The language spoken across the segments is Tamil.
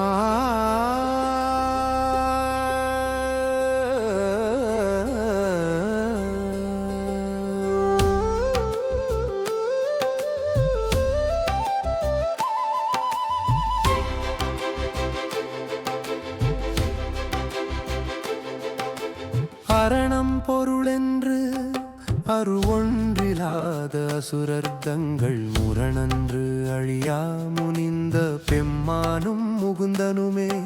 Ah அரணம் பொருளென்று அருவொன்றிலாத அசுரர்த்தங்கள் முரணன்று அழியா முனிந்த பெம்மானும் முகுந்தனுமே.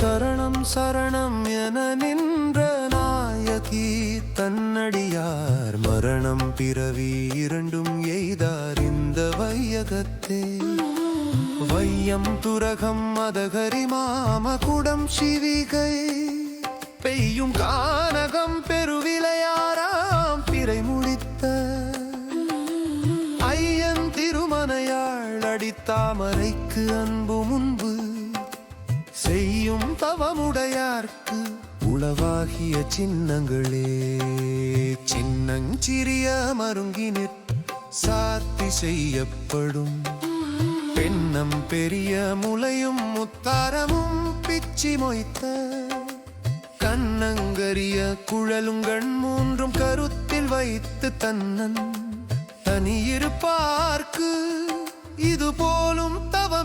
சரணம் சரணம் என நின்ற நாயகி தன்னடியார் மரணம் பிறவி இரண்டும் எய்தார் இந்த வையகத்தே. வையம் துரகம் மதகரி மாமகுடம் சிவிகை. பெய்யும் கானகம் பெருவிளையாராம் பிறை முடித்த ஐயன் திருமனையாள் அடித்தாமரைக்கு அன்பு முன்பு செய்யும் தவமுடையார்க்கு உளவாகிய சின்னங்களே. சின்னஞ்சிறிய மருங்கினிற் சாத்தி செய்யப்படும் பெண்ணம் பெரிய முளையும் முத்தாரமும் பிச்சி மொய்த்த கண்ணங்கரிய குழலுங்கள் மூன்றும் கருத்தில் வைத்து தன்னன் தனியிருப்பார்க்கு. இது போலும் தவ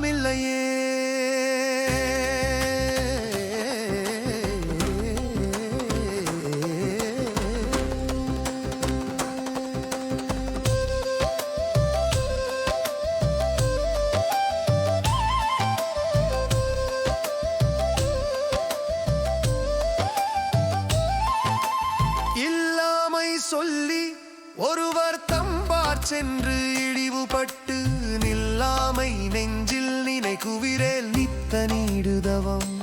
ஒருவர் தம்பார் சென்று இழிவுபட்டு நில்லாமை நெஞ்சில் நினை குவிரேல் நித்த நீடுதவம்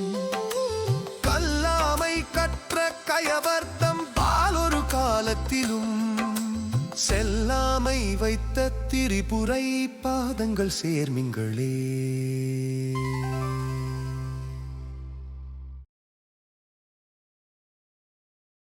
கல்லாமை கற்ற கயவர்த்தம் பாலொரு காலத்திலும் செல்லாமை வைத்த திரிபுரை பாதங்கள் சேர்மிங்களே.